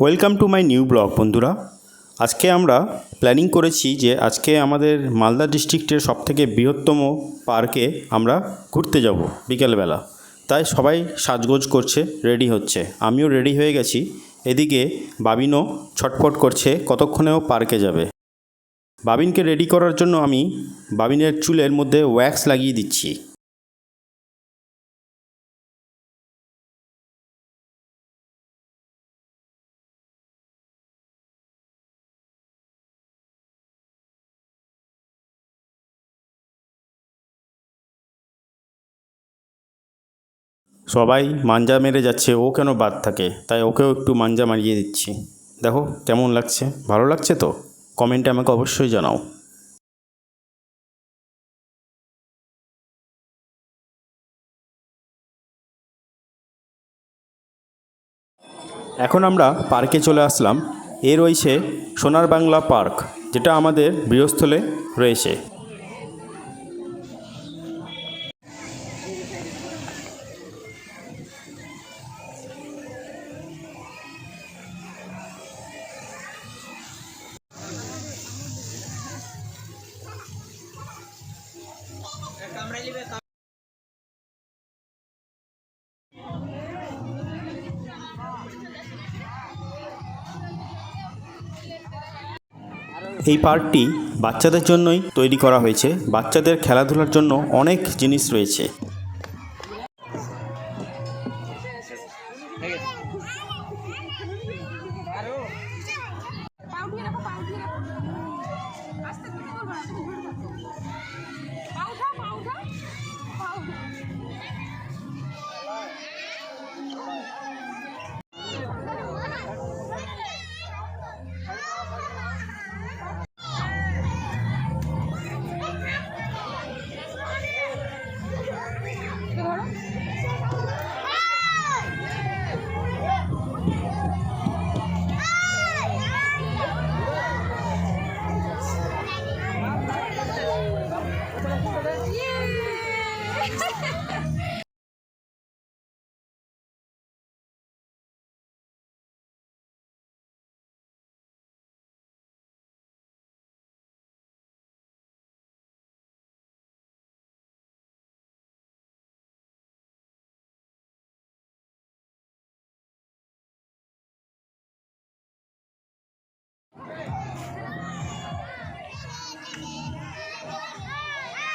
Welcome to my new blog বন্ধুরা। আজকে আমরা প্ল্যানিং করেছি যে আজকে আমাদের মালদা ডিস্ট্রিক্টের সবথেকে বৃহত্তম পার্কে আমরা ঘুরতে যাব বিকেলবেলা। তাই সবাই সাজগোজ করছে রেডি হচ্ছে। আমিও রেডি হয়ে গেছি। এদিকে বাবিনও ছটফট করছে, কতক্ষণেও পার্কে যাবে। বাবিনকে রেডি করার জন্য আমি বাবিনের চুলের মধ্যে ওয়্যাক্স লাগিয়ে দিচ্ছি। সবাই মাঞ্জা মেরে যাচ্ছে, ও কেন বাদ থাকে? তাই ওকেও একটু মাঞ্জা মারিয়ে দিচ্ছি। দেখো, কেমন লাগছে? ভালো লাগছে তো? কমেন্টে আমাকে অবশ্যই জানাও। এখন আমরা পার্কে চলে আসলাম। এ রয়েছে সোনার বাংলা পার্ক, যেটা আমাদের বৃহস্থলে রয়েছে। এই পার্কটি বাচ্চাদের জন্যই তৈরি করা হয়েছে। বাচ্চাদের খেলাধুলার জন্য অনেক জিনিস রয়েছে।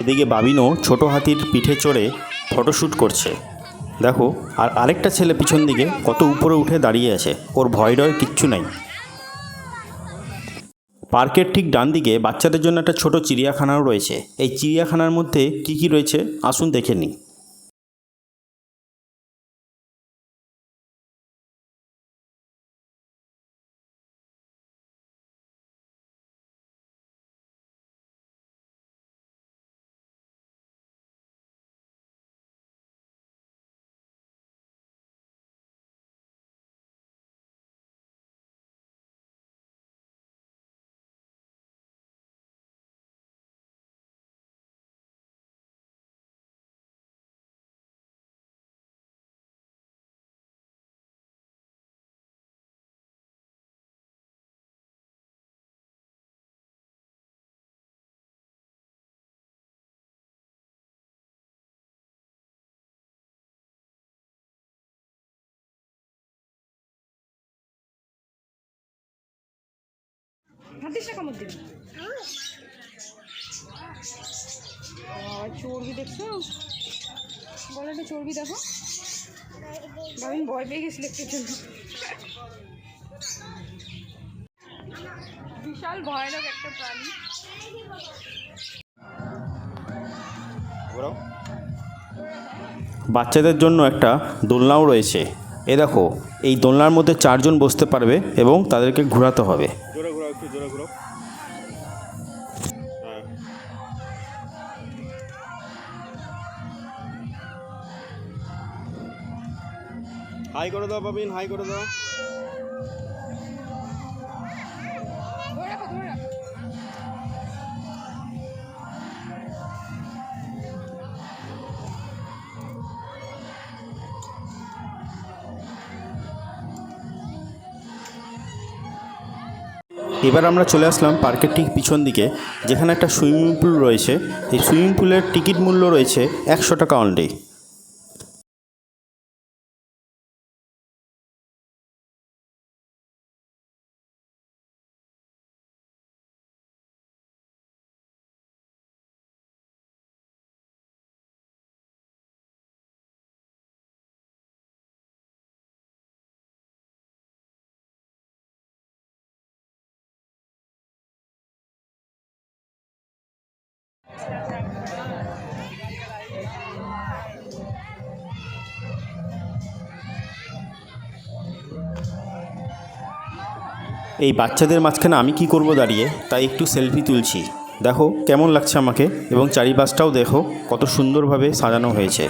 এদিকে বাবিনও ছোট হাতির পিঠে চড়ে ফটোশ্যুট করছে। দেখো, আর আরেকটা ছেলে পিছন দিকে কত উপরে উঠে দাঁড়িয়ে আছে, ওর ভয় ডয় কিচ্ছু নাই। পার্কের ঠিক ডান দিকে বাচ্চাদের জন্য একটা ছোট চিড়িয়াখানাও রয়েছে। এই চিড়িয়াখানার মধ্যে কি কি রয়েছে, আসুন দেখে নিই। চর্বি একটা চর্বি দেখো। ভয় পেয়ে গেছিল একটু জন্য। বিশাল ভয়ানক একটা প্রাণী। বাচ্চাদের জন্য একটা দোলনাও রয়েছে। এ দেখো, এই দোলনার মধ্যে চারজন বসতে পারবে এবং তাদেরকে ঘোরাতে হবে। হাই করে দাও পাবিন হাই করে দাও। এবার আমরা চলে আসলাম পার্কের ঠিক পিছন দিকে, যেখানে একটা সুইমিং পুল রয়েছে। এই সুইমিং পুলের টিকিট মূল্য রয়েছে একশো টাকা অনলি এই বাচ্চাদের মাঝখানে আমি কি করব দাঁড়িয়ে? তাই একটু সেলফি তুলছি। দেখো, কেমন লাগছে আমাকে? এবং চারিপাশটাও দেখো, কত সুন্দরভাবে সাজানো হয়েছে।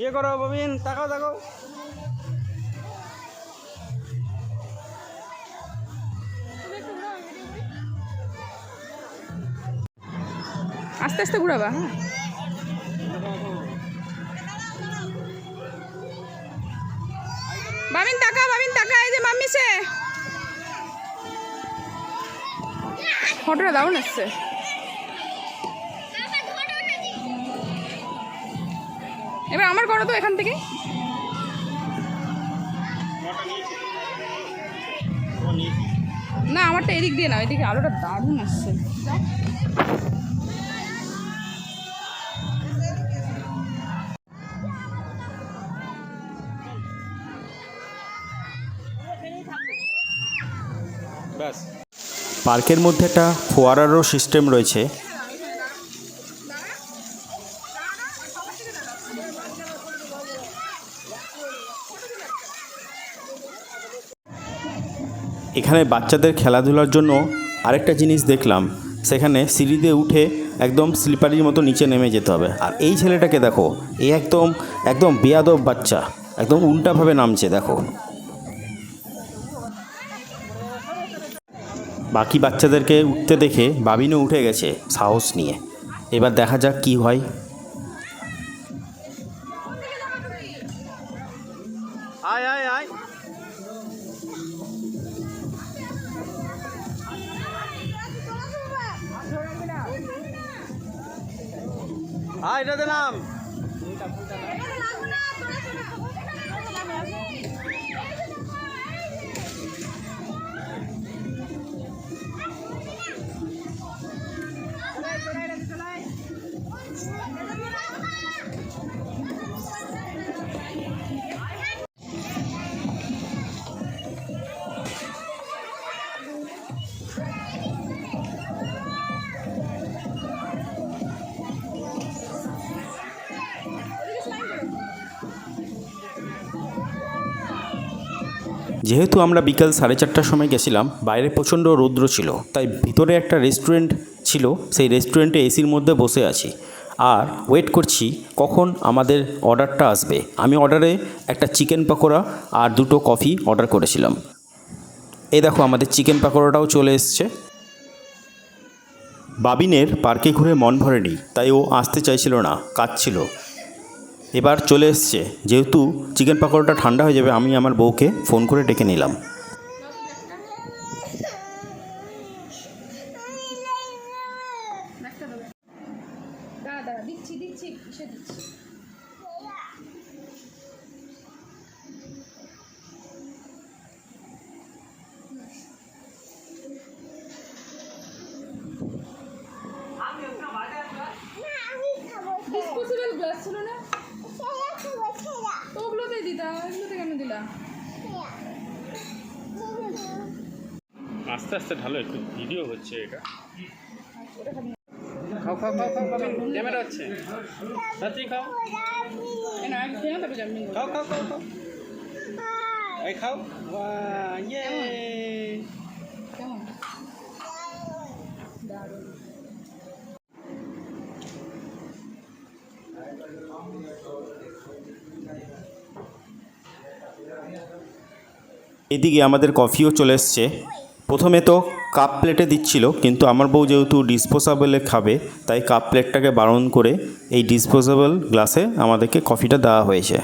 ইয়ে করো, ববিন, তাকাও তাকাও। আস্তে আস্তে ঘুরাবা হ্যাঁ। বাবিন টাকা বাবিন টাকা এই যে মাম্মি সে। ফটোটা দারুণ এসছে এবার আমার করো তো এখান থেকে। না, আমারটা এদিক দিয়ে না, এদিকে আলোটা দারুণ আসছে। পার্কের মধ্যে একটা ফোয়ারারও সিস্টেম রয়েছে। এখানে বাচ্চাদের খেলাধুলার জন্য আরেকটা জিনিস দেখলাম। সেখানে সিঁড়িতে উঠে একদম স্লিপারির মতো নিচে নেমে যেতে হবে। আর এই ছেলেটাকে দেখো, এ একদম একদম বেয়াদব বাচ্চা, একদম উল্টাভাবে নামছে, দেখো। বাকি বাচ্চাদেরকে উঠতে দেখে বাবিনও উঠে গেছে সাহস নিয়ে। এবার দেখা যাক কি হয়। আয় আয় আয়। এটাতে নাম। যেহেতু আমরা বিকাল সাড়ে চারটার সময় গেছিলাম, বাইরে প্রচণ্ড রৌদ্র ছিল, তাই ভিতরে একটা রেস্টুরেন্ট ছিল, সেই রেস্টুরেন্টে এসির মধ্যে বসে আছি। আর ওয়েট করছি কখন আমাদের অর্ডারটা আসবে। আমি অর্ডারে একটা চিকেন পকোড়া আর দুটো কফি অর্ডার করেছিলাম। এই দেখো আমাদের চিকেন পাকোড়াটাও চলে এসছে। বাবিনের পার্কে ঘুরে মন ভরেনি, তাই ও আসতে চাইছিল না কাজ ছিল এবার চলে এসছে। যেহেতু চিকেন পাকোড়াটা ঠান্ডা হয়ে যাবে আমি আমার বউকে ফোন করে ডেকে নিলাম। দাঁড়া দাঁড়া দিচ্ছি দিচ্ছি কিসে দিচ্ছি ডিসপোজেবল গ্লাস ছিল না? আস্তে আস্তে ঢালো একটু ভিডিও হচ্ছে এটা। খাও খাও খাও খাও খাও। ক্যামেরা হচ্ছে। রাত্রি খাও। খাও খাও খাও খাও। এই খাও। ইয়ে কেমন দারুণ এদিকে আমাদের কফিও চলে এসছে। প্রথমে তো কাপ প্লেটে দিচ্ছিল কিন্তু আমার বউ যেহেতু ডিসপোজাবেলে খাবে তাই কাপ প্লেটটাকে বারণ করে এই ডিসপোজেবল গ্লাসে আমাদেরকে কফিটা দেওয়া হয়েছে।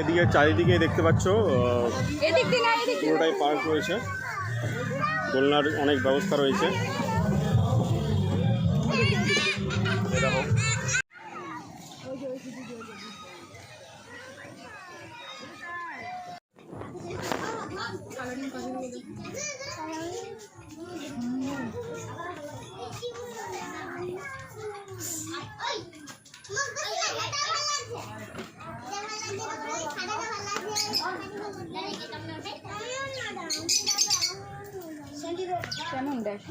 এদিকে চারিদিকে দেখতে পাচ্ছ পুরোটাই পার্ক রয়েছে। দোলনার অনেক ব্যবস্থা রয়েছে। কেমন দেখ?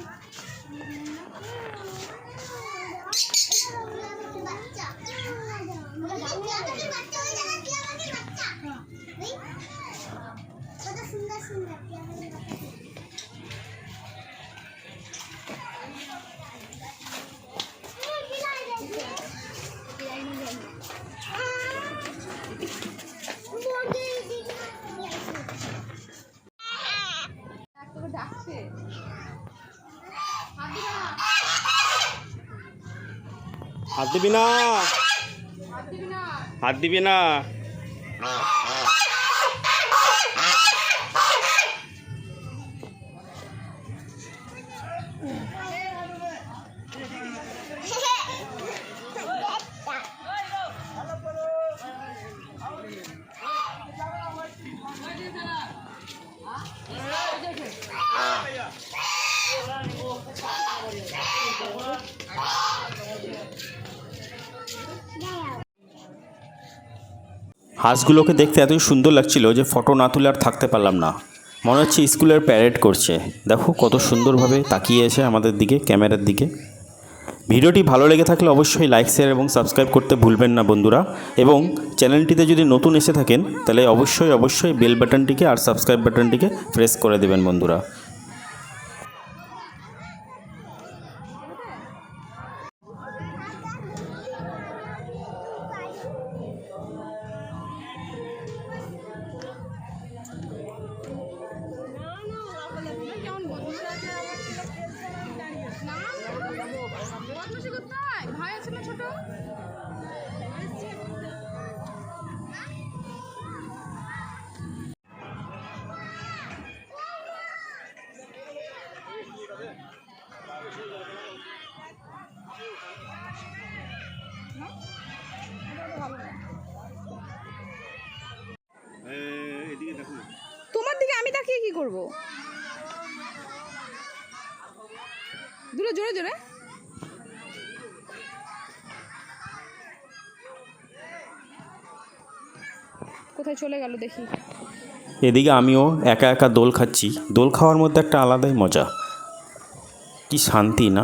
সুন্দর সুন্দর হাত দিবি না। হাত দিবি না। হাঁসগুলোকে দেখতে এতই সুন্দর লাগছিল যে ফটো না তুলে আর থাকতে পারলাম না। মনে হচ্ছে স্কুলের প্যারেড করছে। দেখো কত সুন্দরভাবে তাকিয়ে আছে আমাদের দিকে, ক্যামেরার দিকে। ভিডিওটি ভালো লেগে থাকলে অবশ্যই লাইক শেয়ার এবং সাবস্ক্রাইব করতে ভুলবেন না বন্ধুরা। এবং চ্যানেলটিতে যদি নতুন এসে থাকেন, তাহলে অবশ্যই অবশ্যই বেল বাটনটিকে আর সাবস্ক্রাইব বাটনটিকে প্রেস করে দেবেন বন্ধুরা। করব? জোরে জোরে। কোথায় চলে গেল দেখি। এদিকে আমিও একা একা দোল খাচ্ছি। দোল খাওয়ার মধ্যে একটা আলাদাই মজা। কি শান্তি না?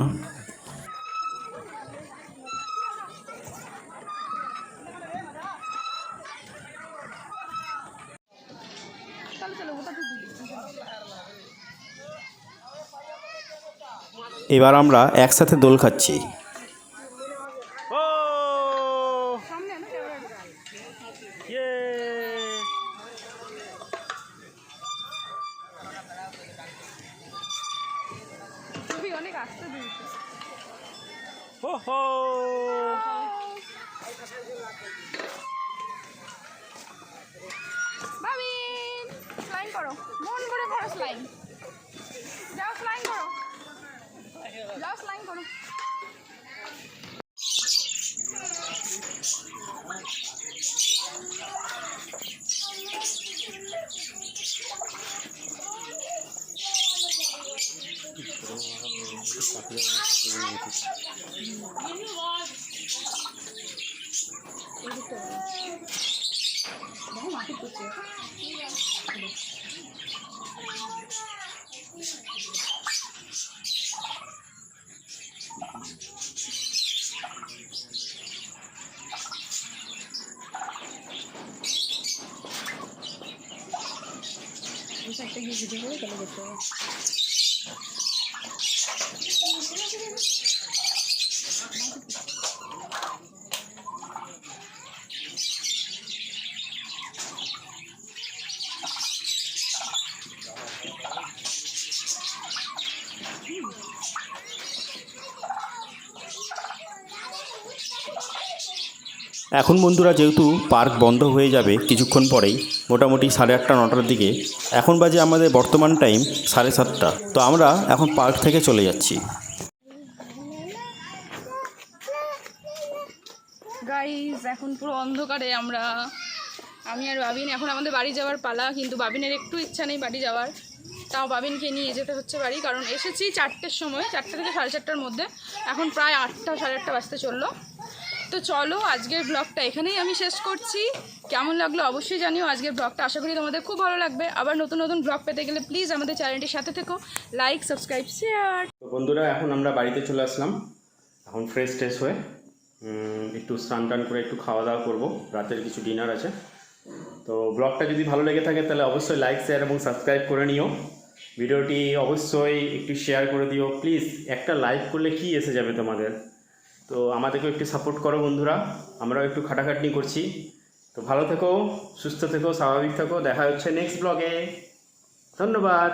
এবার আমরা একসাথে দোল খাচ্ছি ইয়ে করো মন করে করো স্লাইন যাও স্লাইন করো যাও স্লাইন করো একটা গিয়ে ভিডিও করে এখন বন্ধুরা যেহেতু পার্ক বন্ধ হয়ে যাবে কিছুক্ষণ পরেই মোটামুটি সাড়ে আটটা, নটার দিকে। এখন বাজে আমাদের বর্তমান টাইম সাড়ে সাতটা। তো আমরা এখন পার্ক থেকে চলে যাচ্ছি। গাইজ এখন পুরো অন্ধকারে আমরা। আমি আর বাবিন, এখন আমাদের বাড়ি যাওয়ার পালা, কিন্তু বাবিনের একটু ইচ্ছা নেই বাড়ি যাওয়ার। তাও বাবিনকে নিয়ে যেতে হচ্ছে বাড়ি, কারণ এসেছি চারটের সময়, চারটে থেকে সাড়ে চারটার মধ্যে। এখন প্রায় আটটা, সাড়ে আটটা বাজতে চলল। তো চলো, আজকের ব্লগটা এখানেই আমি শেষ করছি। কেমন লাগল অবশ্যই জানিও। আজকের ব্লগটা আশা করি তোমাদের খুব ভালো লাগবে। আবার নতুন নতুন ব্লগ পেতে গেলে প্লিজ আমাদের চ্যানেলটির সাথে থেকো। লাইক সাবস্ক্রাইব শেয়ার তো বন্ধুরা, এখন আমরা বাড়িতে চলে আসলাম। এখন ফ্রেশ ট্রেশ হয়ে একটু স্নান টান করে একটু খাওয়া দাওয়া করব। রাতের কিছু ডিনার আছে। তো ব্লগটা যদি ভালো লেগে থাকে, তাহলে অবশ্যই লাইক শেয়ার এবং সাবস্ক্রাইব করে নিও। ভিডিওটি অবশ্যই একটু শেয়ার করে দিও। প্লিজ একটা লাইক করলে কি এসে যাবে তোমাদের? তো আমাদেরকেও একটু সাপোর্ট করো বন্ধুরা। আমরাও একটু খাটাখাটনি করছি। তো ভালো থেকো, সুস্থ থেকো, স্বাভাবিক থেকো। দেখা হচ্ছে নেক্সট ব্লগে ধন্যবাদ।